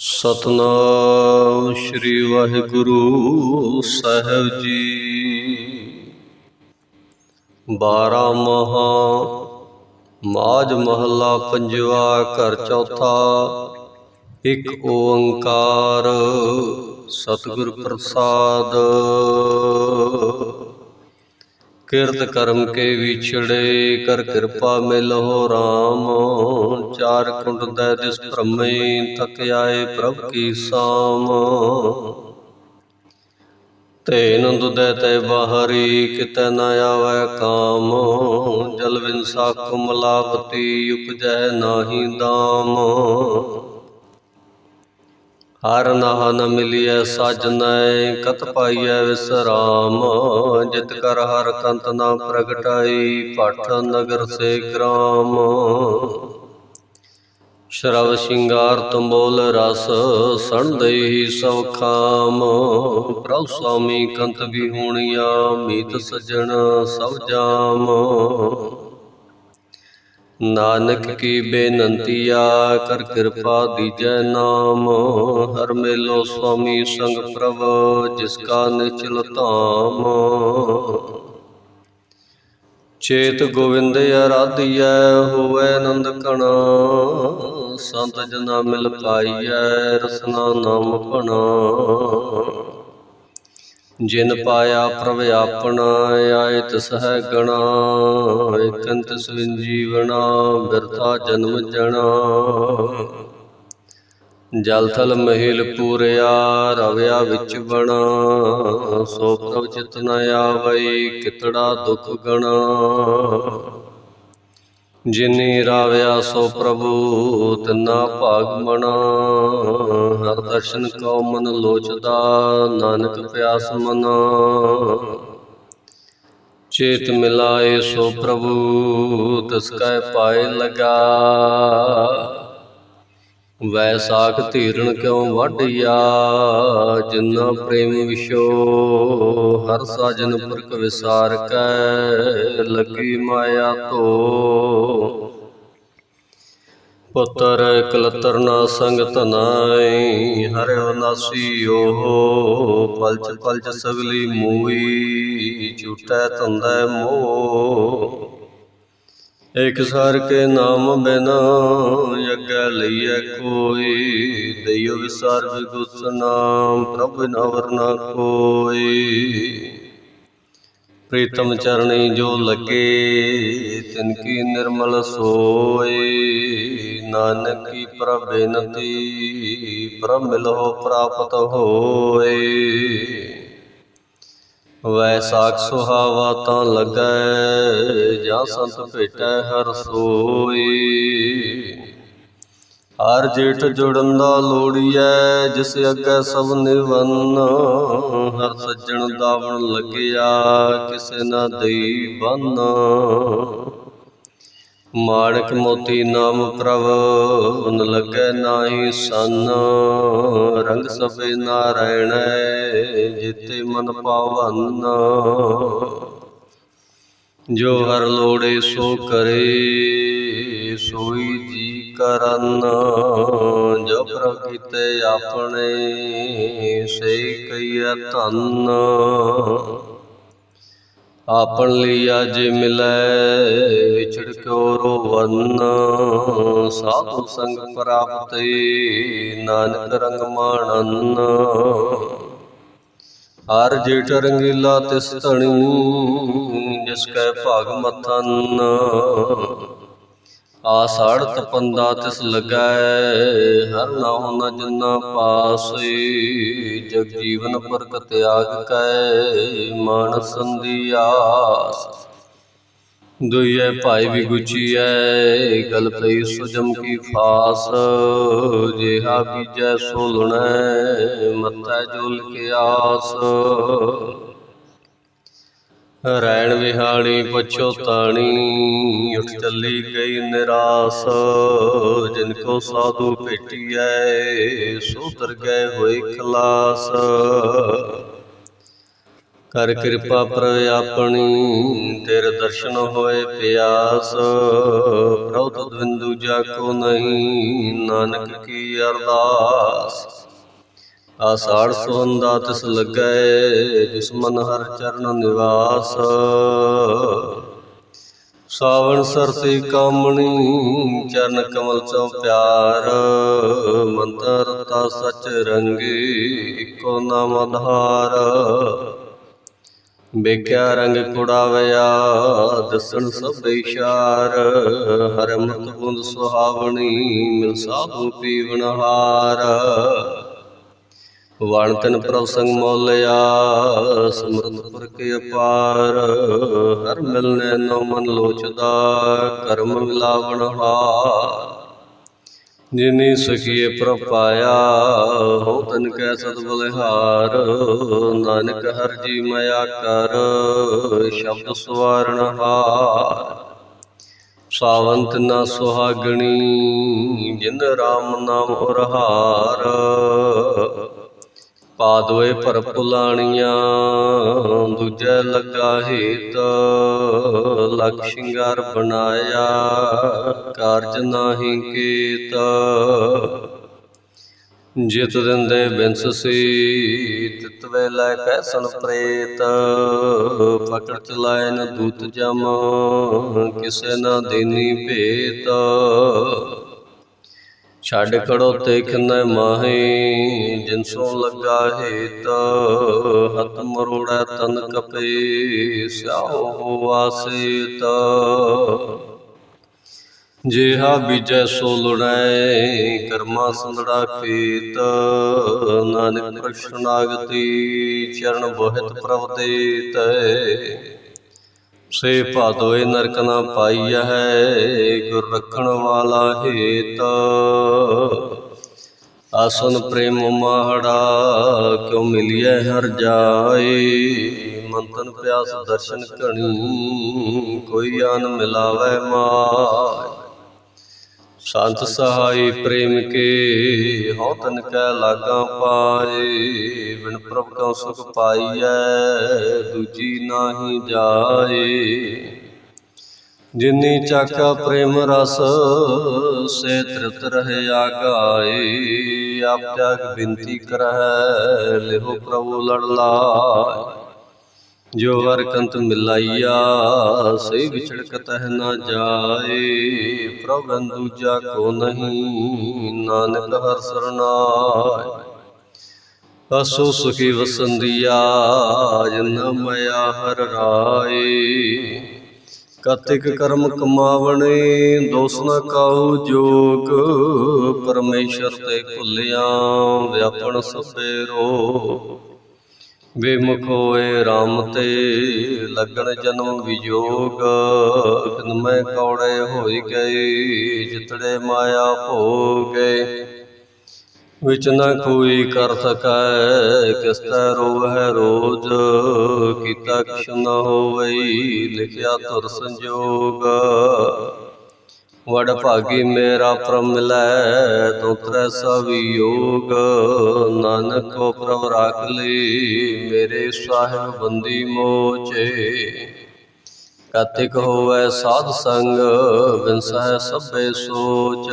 ਸਤਨਾਮ ਸ੍ਰੀ ਵਾਹਿਗੁਰੂ ਸਾਹਿਬ ਜੀ। ਬਾਰਾਂ ਮਹਾ ਮਾਜ ਮਹੱਲਾ ਪੰਜਵਾ ਘਰ ਚੌਥਾ, ਇੱਕ ਓੰਕਾਰ ਸਤਿਗੁਰ ਪ੍ਰਸਾਦ। ਕਿਰਤ ਕਰਮ ਕੇ ਵਿਛੜੇ, ਕਰ ਕਿਰਪਾ ਮਿਲਹੁ RAM ਚਾਰ ਕੁੰਡ ਦੈ ਦਿਸ ਭ੍ਰਮੇ ਤਕ ਆਏ ਪ੍ਰਭ ਕੀ ਸਾਮ। ਤੇ ਨੰਦ ਦੈ ਤੈ ਬਾਹਰੀ, ਕਿਤੈ ਨ ਆਵੈ ਕਾਮ। ਜਲ ਬਿਨ ਸਾਖ ਮਲਾਪਤੀ, ਉਪਜੈ ਨਾਹੀ ਦਾਮ। ਹਰ ਨਾਹ ਨ ਮਿਲਿਐ ਸਾਜਨੈ ਕਤ ਪਾਈਐ ਵਿਸਰਾਮ ਜਿਤ ਕਰ ਹਰ ਕੰਤ ਨਾ ਪ੍ਰਗਟਾਈ, ਪਠ ਨਗਰ ਸੇ ਗ੍ਰਾਮ। ਸ਼ਰਵ ਸ਼ਿੰਗਾਰ ਤੰਬੋਲ ਰਸ, ਸਣ ਦੇਹੀ ਸਭ ਖਾਮ। ਪ੍ਰਭ ਸੁਆਮੀ ਕੰਤ ਵੀ ਹੋਣੀਆ, ਮੀਤ ਸਜਣ ਸਭ ਜਾਮ। ਨਾਨਕ ਕੀ ਬੇਨੰਤੀਆ ਕਰ ਕਿਰਪਾ ਦੀਜੈ ਨਾਮ। ਹਰ ਮੇਲੋ ਸੁਆਮੀ ਸੰਗ ਪ੍ਰਭ, ਜਿਸ ਕਾ ਨਿਚਲ ਧਾਮ। ਚੇਤ ਗੋਵਿੰਦ ਅਰਾਧਿਐ ਹੋਵੇ ਆਨੰਦ ਕਣਾ ਸੰਤ ਜਨਾ ਮਿਲ ਪਾਈਐ, ਰਸਨਾ ਨਾਮ ਪਣਾ ਜਿਨ ਪਾਇਆ ਪ੍ਰਭ ਆਪਣਾ ਆਏ ਤਿਸ ਹੈ ਗਣਾ, ਇਕੰਤ ਸਵਿਨ ਜੀਵਣਾ ਬਿਰਥਾ ਜਨਮ ਜਣਾ। ਜਲ ਥਲ ਮਹਿਲ ਪੂਰਿਆ, ਰਵਿਆ ਵਿੱਚ ਬਣਾ, ਸੋ ਪ੍ਰਭ ਚਿਤ ਨ ਆਵਈ, ਕਿਤੜਾ ਦੁਖ ਗਣਾ। ਜਿਨੀ ਰਾਵਿਆ ਸੋ ਪ੍ਰਭੂ, ਤਿਨਾ ਭਾਗ ਮਣਾ। ਹਰ ਦਰਸ਼ਨ ਕਉ ਮਨ ਲੋਚਦਾ, ਨਾਨਕ ਪਿਆਸ ਮਨਾ। ਚੇਤ ਮਿਲਾਏ ਸੋ ਪ੍ਰਭੂ, ਤਿਸ ਕੈ ਪਾਏ ਲਗਾ। ਵੈਸਾਖ ਧੀਰਣ ਕਿਉ ਵੱਢਿਆ? ਜਿਨਾ ਪ੍ਰੇਮ ਵਿਸ਼ੋ ਹਰ ਸਾਜਨ ਪੁਰਖ ਵਿਸਾਰ ਕੈ ਲੱਗੀ ਮਾਇਆ ਤੋ ਪੁੱਤਰ ਕਲਤਰ ਨਾ ਸੰਗ ਧਨਾਈ ਹਰਿ ਨਾਸੀ ਓਹ ਪਲਚ ਪਲਚ ਸਗਲੀ ਮੂਈ ਝੂਟੈ ਧੰਦੈ ਮੋਹ। ਇਕ ਸਰ ਕੇ ਨਾਮ ਬਿਨਾ ਅੱਗੇ ਲਈਐ ਕੋਈ। ਦਈਓ ਵਿਸਾਰ ਵਿਗੁਸ ਨਾਮ, ਪ੍ਰਭ ਨਵਰ ਨਾ ਕੋਈ। ਪ੍ਰੀਤਮ ਚਰਣੀ ਜੋ ਲੱਗੇ, ਤਿਨ ਕੀ ਨਿਰਮਲ ਸੋਏ। ਨਾਨਕ ਕੀ ਪ੍ਰਭ ਬੇਨਤੀ, ਪ੍ਰਭ ਮਿਲੋ ਪ੍ਰਾਪਤ ਹੋਏ। ਵੈਸਾਖ ਸੁਹਾਵਾ ਤਾਂ ਲੱਗੈ, ਜਾਂ ਸੰਤ ਭੇਟੈ ਹਰ ਸੋਈ। ਹਰ ਜੇਠ ਜੁੜਨ ਦਾ ਲੋੜੀਐ, ਜਿਸ ਅੱਗੇ ਸਭ ਨਿਵੰਨ। ਹਰ ਸੱਜਣ ਦਾਵਣ ਲੱਗਿਆ, ਕਿਸੇ ਨਾ ਦੇਈ ਬੰਨ। ਮਾਣਕ ਮੋਤੀ ਨਾਮ ਪ੍ਰਭ, ਉਨ ਲੱਗੈ ਨਾਹੀ ਸੰਨ। ਰੰਗ ਸਭੇ ਨਾਰਾਇਣ ਜਿਤੇ ਮਨ ਪਾਵਨ। ਜੋ ਹਰ ਲੋੜੇ ਸੋ ਕਰੇ, ਸੋਈ ਜੀ ਕਰਨ। ਜੋ ਪ੍ਰਭ ਕੀਤੇ ਆਪਣੇ ਸੇ ਕਈਆ ਧੰਨ। ਆਪਣ ਲਈ ਅਜ ਮਿਲੈ ਵਿਛੜ ਕਿਉ ਰੋਵਨ। ਸਾਧੂ ਸੰਗ ਪ੍ਰਾਪਤੇ ਨਾਨਕ ਰੰਗ ਮਾਣਨ। ਹਰ ਜੇਠ ਰੰਗੀਲਾ ਤਿਸ ਧਣੀ, ਜਿਸ ਕੈ ਭਾਗ ਮਥਨ। ਆਸੜ ਤਪੰਦਾ ਤਿਸ ਲਗੈ ਹਰ ਨਾਮ ਨ ਜਨਾ ਪਾਸੈ ਜਗ ਜੀਵਨ ਪਰਕ ਤਿਆਗ ਕੈ ਮਾਨ ਸੰਧਿਆਸ ਦੁਈਐ ਭਾਈ ਵੀ ਗੁਚੀਐ ਗਲ ਪਈ ਸੁਜਮ ਕੀ ਫਾਸ। ਜਿਹਾ ਬੀਜੈ ਸੋ ਲੁਣੈ ਮਤੈ ਜੁਲ ਕੇ ਆਸ। ਰੈਣ ਵਿਹਾਣੀ ਪਛੋਤਾਣੀ ਉੱਠ ਚੱਲੀ ਗਈ ਨਿਰਾਸ। ਜਿਨ ਕੋ ਸਾਧੂ ਭੇਟੀਐ, ਸੋ ਤਰ ਗਏ ਹੋਏ ਖਲਾਸ। ਕਰ ਕਿਰਪਾ ਪ੍ਰਭ ਆਪਣੀ, ਤੇਰੇ ਦਰਸ਼ਨ ਹੋਏ ਪਿਆਸ। ਪ੍ਰਭ ਤੁਧ ਬਿੰਦੂ ਜਾ ਕੋ ਨਹੀਂ, ਨਾਨਕ ਕੀ ਅਰਦਾਸ। ਆਸਾੜ ਸੁਹੰਦਾ ਤਿਸ ਲੱਗੈ, ਜਿਸ ਮਨ ਹਰ ਚਰਨ ਨਿਵਾਸ। ਸਾਵਣ ਸਰਸੀ ਕਾਮਣੀ, ਚਰਨ ਕਮਲ ਚੋਂ ਪਿਆਰ। ਮੰਤਰ ਤਾ ਸਚ ਰੰਗੀ, ਇੱਕੋ ਨਾਮ ਆਧਾਰ। ਵੇਖਿਆ ਰੰਗ ਕੁੜਾਵਿਆ, ਦਸਣ ਸਭ ਇਸ਼ਾਰ। ਹਰ ਮਤ ਬੁੰਦ ਸੁਹਾਵਣੀ, ਮਿਲ ਸਾਧੂ ਪੀਵਨ ਹਾਰ। ਵਣ ਤਨ ਪ੍ਰਭ ਸੰਗ ਮੋਲਿਆ ਸਮਰਤ ਪੁਰ ਕੇ ਅਪਾਰ। ਹਰ ਮਿਲਨੇ ਨੋ ਮਨ ਲੋਚਦਾ ਕਰਮ ਮਿਲਾਵਣ ਹਾਰ ਜਿਨੀ ਸਖੀਏ ਪ੍ਰਭ ਪਾਇਆ ਹੋ ਤਨ ਕੈ ਸਤ ਬਲਿਹਾਰ। ਨਾਨਕ ਹਰ ਜੀ ਮਇਆ ਕਰ ਸ਼ਬਦ ਸਵਾਰਣ ਹਾਰ। ਸਾਵੰਤ ਨਾ ਸੁਹਾਗਣੀ ਜਿਨ ਰਾਮ ਨਾਮ ਉਰਹਾਰ ਪਾਦੋਏ ਪਰ ਪੁਲਾਣੀਆਂ ਦੂਜੈ ਲੱਗਾ ਹੀਤ ਲਖ ਸ਼ਿੰਗਾਰ ਬਣਾਇਆ, ਕਾਰਜ ਨਾਹੀ ਕੀਤ। ਜਿਤ ਦਿੰਦੇ ਬਿੰਸ ਸੀ ਤਿਤ ਵੇਲੇ ਕੈਸਨ ਪ੍ਰੇਤ। ਪਕੜ ਚਲਾਏ ਨ ਦੂਤ ਜਮ, ਕਿਸੇ ਨਾ ਦੇਨੀ ਭੇਤ। ਛੱਡ ਖੜੋ ਤੇ ਖੰਨੇ ਮਾਹੀ ਜਿਨਸੋਂ ਲੱਗਾ ਹੀਤ ਹਤ ਮਰੋੜਾ ਤਨ ਕਪੇ ਸਿਆਹੋ ਹੋਵਾਸੀਤ ਜਿਹਾ ਬੀਜੈ ਸੋ ਲੁੜੈ, ਕਰਮਾ ਸੰਦੜਾ ਖੇਤ, ਨਾਨਕ ਪ੍ਰਸ਼ਨਾਗਤੀ ਚਰਨ ਬੋਹਿਤ ਪ੍ਰਭ ਦੇਤੈ। ਸੇ ਭਾਦੋਏ ਨਰਕ ਨਾ ਪਾਈਆ ਹੈ, ਗੁਰ ਰੱਖਣ ਵਾਲਾ ਹੇਤ। ਆਸਨ ਪ੍ਰੇਮ ਮਾਹੜਾ ਕਿਉ ਮਿਲਿਐ ਹਰ ਜਾਏ? ਮੰਤਨ ਪਿਆਸ ਦਰਸ਼ਨ ਕਣੀ ਕੋਈ ਆਨ ਮਿਲਾਵੇ ਮਾਇ ਸੰਤ ਸਹਾਈ ਪ੍ਰੇਮ ਕੇ ਹਉ ਤਨ ਕੈ ਲਾਗਾ ਪਾਏ। ਬਿਨ ਪ੍ਰਭ ਕਉ ਸੁਖ ਪਾਈਐ? ਦੂਜੀ ਨਾਹੀ ਜਾਏ। ਜਿਨੀ ਚਾਖਾ ਪ੍ਰੇਮ ਰਸ ਸੇ ਤ੍ਰਿਤ ਰਹਿ ਆਗਾਏ। ਆਪ ਤਿਆਗ ਬਿੰਤੀ ਕਰਹਿ ਲਿਹੋ ਪ੍ਰਭੂ ਲੜ ਲਾਇ ਜੋ ਹਰ ਕੰਤ ਮਿਲਾਈਆ ਸੇ ਵਿਛੜ ਕਤਹਿ ਨਾ ਜਾਏ। ਪ੍ਰਭ ਦੂਜਾ ਕੋ ਨਹੀਂ ਨਾਨਕ ਹਰ ਸਰਨਾਇ ਅਸੋ ਸੁਖੀ ਵਸੰਦੀਆ ਜਨ ਮਇਆ ਹਰ ਰਾਏ। ਕਤਿਕ ਕਰਮ ਕਮਾਵਣੇ ਦੋਸ ਨ ਕਾਉ ਜੋਗ। ਪਰਮੇਸ਼ਰ ਤੇ ਭੁੱਲਿਆ ਵਿਆਪਣ ਸਭੇ ਰੋ ਬੇਮੁਖ ਹੋਏ RAM ਤੇ ਲੱਗਣ ਜਨਮ ਵਿਜੋਗ। ਕਿਨ ਮੈਂ ਕੌੜੇ ਹੋਈ ਗਏ ਜਿਤੜੇ ਮਾਇਆ ਭੋਗੇ। ਵਿਚ ਨਾ ਕੋਈ ਕਰ ਸਕੈ ਕਿਸ ਤੈ ਰੋਗ ਹੈ ਰੋਜ। ਕੀਤਾ ਕਿਛ ਨ ਹੋਵਈ, ਲਿਖਿਆ ਤੁਰ ਸੰਜੋਗ। ਵਡ ਭਾਗੀ ਮੇਰਾ ਪ੍ਰਮ ਮਿਲੈ, ਤੋ ਤਰੈ ਯੋਗ। ਨਾਨਕ ਕੋ ਪ੍ਰਭ ਰਾਖ ਲਈ ਮੇਰੇ ਸਾਹਿਬ ਬੰਦੀ ਮੋਚੇ। ਕਤਿਕ ਹੋਵੈ ਸਾਧ ਸੰਗ ਬਿਨਸੈ ਸਭੇ ਸੋਚ।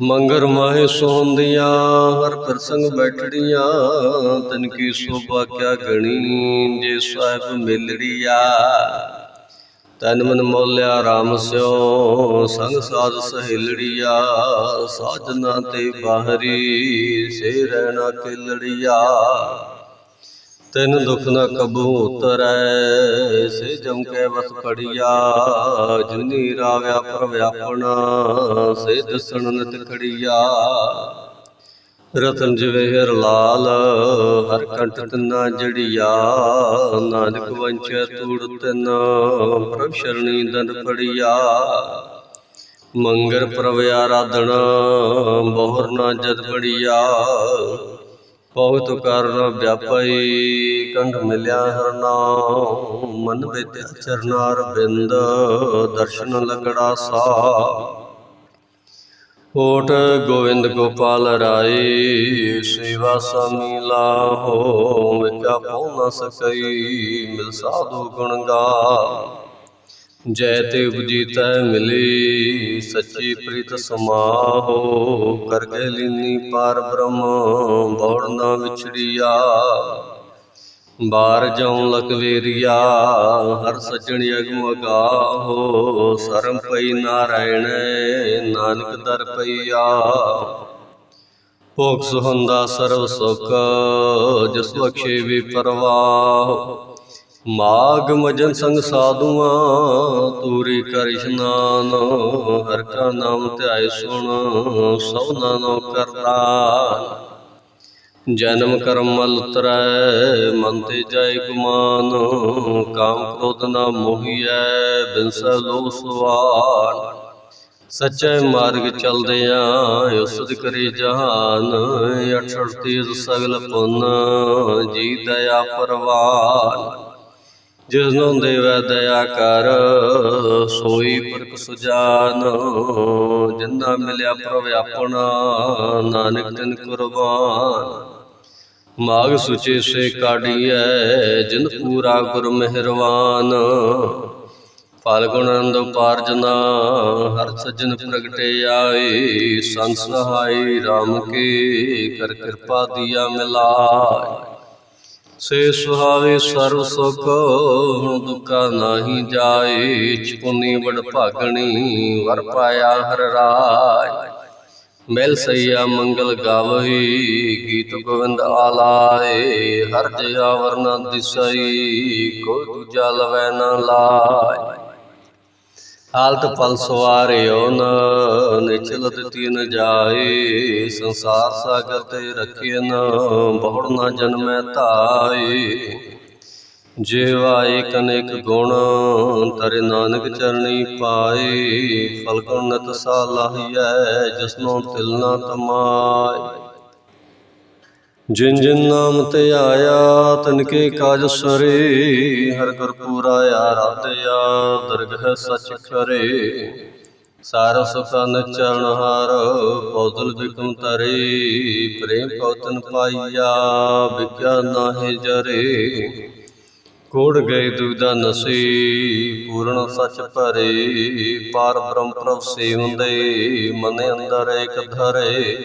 ਮੰਗਰ ਮਾਹੇ ਸੋਹੰਦੀਆਂ ਹਰ ਪ੍ਰਸੰਗ ਬੈਠੜੀਆਂ, ਤਨ ਕੀ ਸੋਭਾ ਕਿਆ ਗਣੀ, ਜੇ ਸਾਹਿਬ ਮਿਲੜੀਆ। ਤਨ ਮਨ ਮੋਲਿਆ RAM ਸਿਓ, ਸੰਗ ਸਾਧ ਸਹੇਲੜੀਆ ਸਾਜਨਾ ਤੇ ਬਾਹਰੀ, ਸੇ ਰਹਿਣਾ ਕਿਲੜੀਆ। ਤੈਨ ਦੁਖ ਨ ਕਬੂ ਉਤਰੈ, ਸੇ ਜਮ ਕੇ ਵਸ ਪੜੀਆ। ਜੁਨੀ ਰਾਵਿਆ ਪਰ ਵਿਆਪਣਾ ਸੇ ਦਸਣ ਨਿਤ ਖੜੀਆ। ਰਤਨ ਜਵੇਹਰ ਲਾਲ, ਹਰ ਕੰਠ ਤਨਾ ਜੜੀਆ, ਨਾਨਕ ਵੰਚੈ ਤੂੜ ਤਨ, ਪ੍ਰਭ ਸ਼ਰਣੀ ਦੰਡ ਪੜੀਆ ਮੰਗਰ ਪ੍ਰਭ ਆਰਾਧਣਾ, ਬਹੁਰ ਨਾ ਜਦ ਬੜੀਆ। ਬਹੁਤ ਕਰਨ ਵਿਆਪਈ ਕੰਧ ਮਿਲਿਆ ਹਰ ਨਾਮ, ਮਨ ਵਿਦਿਆ ਚਰਨਾਰ ਬਿੰਦ ਦਰਸ਼ਨ ਲੰਗੜਾ ਸਾ। ਓਟ ਗੋਵਿੰਦ ਗੋਪਾਲ ਰਾਏ, ਸੇਵਾ ਸਮੀ ਲਾਹੋ ਵਿਖਿਆ ਪਉ ਨ ਸਕਈ, ਮਿਲ ਸਾਧੂ ਗੁਣ ਗਾ ਜੈ ਤੇ ਉਪਜੀ ਮਿਲੀ, ਸੱਚੀ ਪ੍ਰੀਤ ਸਮਾਹੋ। ਕਰ ਗਏ ਲੀਨੀ ਪਾਰ ਬ੍ਰਹਮ, ਬੌੜ ਨਾ ਵਿਛੜੀਆ। ਬਾਰ ਜਾਉ ਲਕਵੇਰੀਆ ਹਰ ਸੱਜਣ ਅਗਮ ਅਗਾਹੋ, ਸਰਮ ਪਈ ਨਾਰਾਇਣ, ਨਾਨਕ ਦਰ ਪਈਆ। ਭੋਗ ਸੁਹੰਦਾ ਸਰਵ ਸੁਖ, ਜਿਸ ਬਖਸ਼ੇ ਵੀ ਪਰਵਾਹ। ਮਾਗ ਮਜਨ ਸੰਗ ਸਾਧੂਆਂ, ਤੂਰੀ ਕਰ ਇਸ਼ਨਾਨ ਹਰ ਕਾ ਨਾਮ ਧਿਆਏ ਸੁਣ ਸਭ ਨਾਨੋ ਕਰਦਾ। ਜਨਮ ਕਰਮ ਮਲ ਉਤਰੈ, ਮਨ ਤੇ ਜਾਏ ਗੁਮਾਨ, ਕਾਮ ਕ੍ਰੋਧ ਨਾ ਮੋਹੀਐ ਬਿਨਸ ਲੋ ਸਵਾਨ ਸੱਚੇ ਮਾਰਗ ਚਲਦਿਆਂ ਉਸਦ ਕਰੀ ਜਹਾਨ ਅਠੜ ਤੀਰ ਸਗਲ ਪੁੰਨ ਜੀ ਦਇਆ ਪਰਵਾਨ। ਜਿਸ ਨੂੰ ਦੇਵੈ ਦਇਆ ਕਰ, ਸੋਈ ਪੁਰਖ ਸੁਜਾਨ ਜਿੰਨਾ ਮਿਲਿਆ ਪ੍ਰਭ ਆਪਣਾ, ਨਾਨਕ ਤਿਨ ਕੁਰਬਾਨ। ਮਾਗ ਸੁਚੇ ਸੇ ਕਾਢੀਐ, ਜਿਨ ਪੂਰਾ ਗੁਰ ਮਿਹਰਵਾਨ। ਫਲ ਗੁਣ ਆਨੰਦ ਉਪਾਰਜਨਾ, ਹਰ ਸੱਜਣ ਪ੍ਰਗਟੇ ਆਏ। ਸੰਤ ਸਹਾਈ RAM ਕੇ, ਕਰ ਕਿਰਪਾ ਦੀਆ ਮਿਲਾਏ। ਸੇ ਸੁਹਾਵੇ ਸਰਬ ਸੁਖ, ਹੁਣ ਦੁੱਖਾ ਨਾਹੀ ਜਾਏ। ਚੁਨੀ ਵਡ ਭਾਗਣੀ, ਵਰ ਪਾਇਆ ਹਰ ਰਾਜ। ਮਿਲ ਸਈਆ ਮੰਗਲ ਗਾਵਈ ਗੀਤ ਗੋਵਿੰਦ ਆਲਾਏ। ਹਰ ਜਿਆ ਵਰਨਾ ਦਿਸਈ, ਕੋਈ ਦੂਜਾ ਲਵੈ ਨਾ ਲਾਏ ਹਾਲਤ ਪਲ ਸਵਾਰਿਓ ਨ ਨਿਚਲ ਦਿੱਤੀ ਨ ਜਾਏ, ਸੰਸਾਰ ਸਾਗਰ ਤੇ ਰੱਖੇ ਨ, ਬਹੁੜ ਨਾ ਜਨਮੈ ਧਾਏ। ਜੀਵਾ ਏਕ ਅਨੇਕ ਗੁਣ, ਤਰੇ ਨਾਨਕ ਚਰਣੀ ਪਾਏ। ਫਲ ਗੁਣ ਨਤ ਸਾਲਾਹੀਐ ਜਿਸਨੋ ਤਿਲ ਨਾ ਤਮਾਏ। ਜਿਨ ਜਿਨ ਨਾਮ ਤੇ ਆਇਆ, ਤਨ ਕੇ ਕਾਜ ਸਰੇ, ਹਰ ਗੁਰ ਪੂਰਾ ਆਰਾਧਿਆ ਦਰਗਹ ਸਚ ਕਰੇ ਸਾਰ ਸੁਖਨ ਚਰਨ ਹਾਰ ਪੌਦਲ ਬਿਕਮ ਤਰੇ, ਪ੍ਰੇਮ ਪਉਤਨ ਪਾਈਆ, ਵਿਗਿਆ ਨਾਹਿ ਜਰੇ। ਕੋੜ ਗਏ ਦੁਦਾ ਨਸੀ, ਪੂਰਨ ਸਚ ਭਰੇ, ਪਾਰ ਬ੍ਰਹਮ ਪ੍ਰਭ ਹੁੰਦੇ ਮਨ ਅੰਦਰ ਏਕ ਧਰੇ।